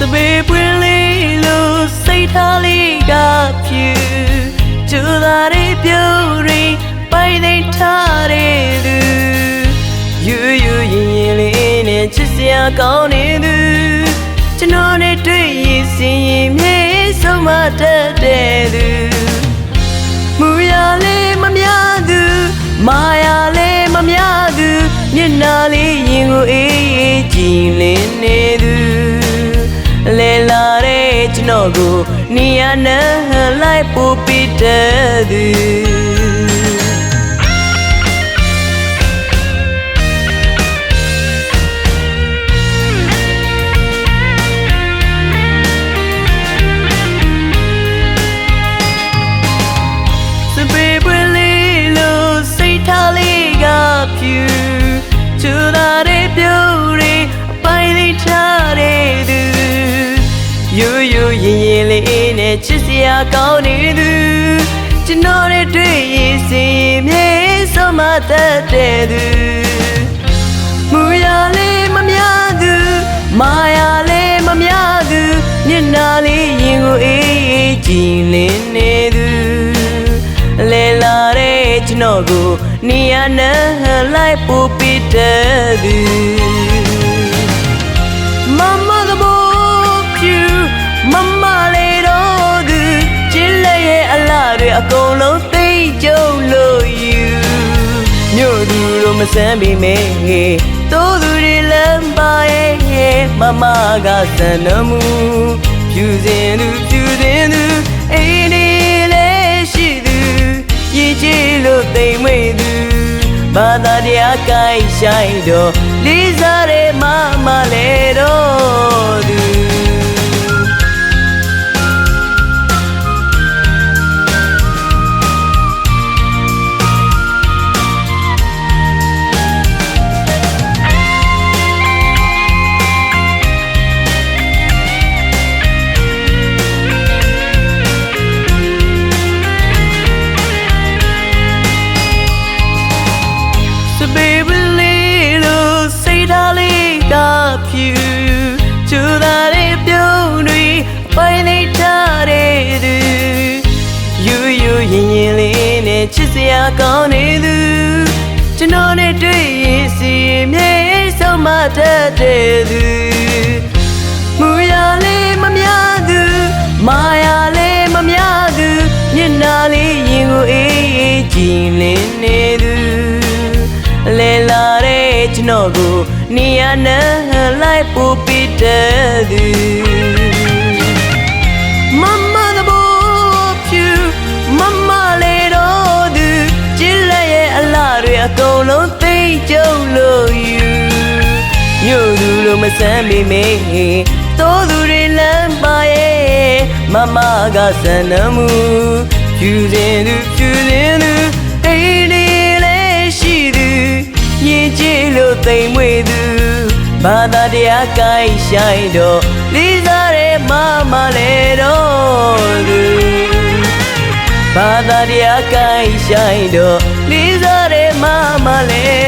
စပေပွင့်လေးလို့စိတ်ထားလေးကဖြူကျူလာရီပြူရီပိုင်သိထားတဲ့သူယူယူရင်ရင်လေးနဲ့ချစ်စရာကောင်းနေသူကျွန်တော်နဲ့တွေ့ရင်စင်ရင်မြေဆုံးမတတ်တဲ့သူမူရလေးမမြသူမာယာလေးမမြသူမျက်နှာလေးရင်ကိုအေးအေးကြည်လင်းနေသူ န်တော်ကိုနေရနဲ့လိုက်ပူပီတဲ့သူစ လေးနဲ့ချစ်စရာကောင်းနေသူကျွန်တော်နဲ့တွေ့ရင်စင်ရင်မြေဆုံးမတတ်တဲ့သူမူရလေးမများသူမာယာလေးမများသူမျက်နှာလေးရင်ကိုအေးအေးကြည်လင်းနေသူလဲလာတဲ့ကျွန်တော်ကိုနေရနဲ့လိုက်ပူပီတဲ့သူ အကုန်လုံးသိမ့်ကြုံလို့ယူမြို့သူတို့မဆန်းပေမဲ့တိုးသူတွေလမ်းပါရဲ့မမကစံနမှုဖြူစင်သူဖြူစင်သူအိမ်ဒီလေးရှိသူရည်ကြည်လို့သိမ်မွေ့သူဘာသာတရားကိုင်းဆိုင်တော့လေးစားတဲ့မမလဲတော့ လေးကဖြူကျူသာတဲ့ပြုံးတွေပိုင်နေထားတဲ့သူယူယူရင်ရင်လေးနဲ့ချစ်စရာကောင်းနေသူကျွန်တော်နဲ့တွေ့ရင်စီမြေဆုံးမတတ်တဲ့သူမူရလေးမများသူမာယာလေးမများသူမျက်နှာလေးရင်ကိုအေးအေးကြည်လင်းနေသူလဲလာတဲ့ကျွန်တော်ကို နေရနဲ့လိုက်ပူပီတဲ့သူမမ the boy ဖြူမမလေးတော့သူချစ်လက်ရဲ့အလားတွေအကုန်လုံးသိမ့်ကြုံလို့ယူညို့သူလိုမဆန်းပေမဲ့တိုးသူတွေလမ်းပါရဲ့မမကစံနမှုဖြူစင်သူဖြူစင်သူ သိမ်မွေသူဘာသာတရားကိုင်းဆိုင်တော့လေးစားတဲ့မမလဲတော့သူဘာသာတရားကိုင်းဆိုင်တော့လေးစားတဲ့မမလဲတော့သူ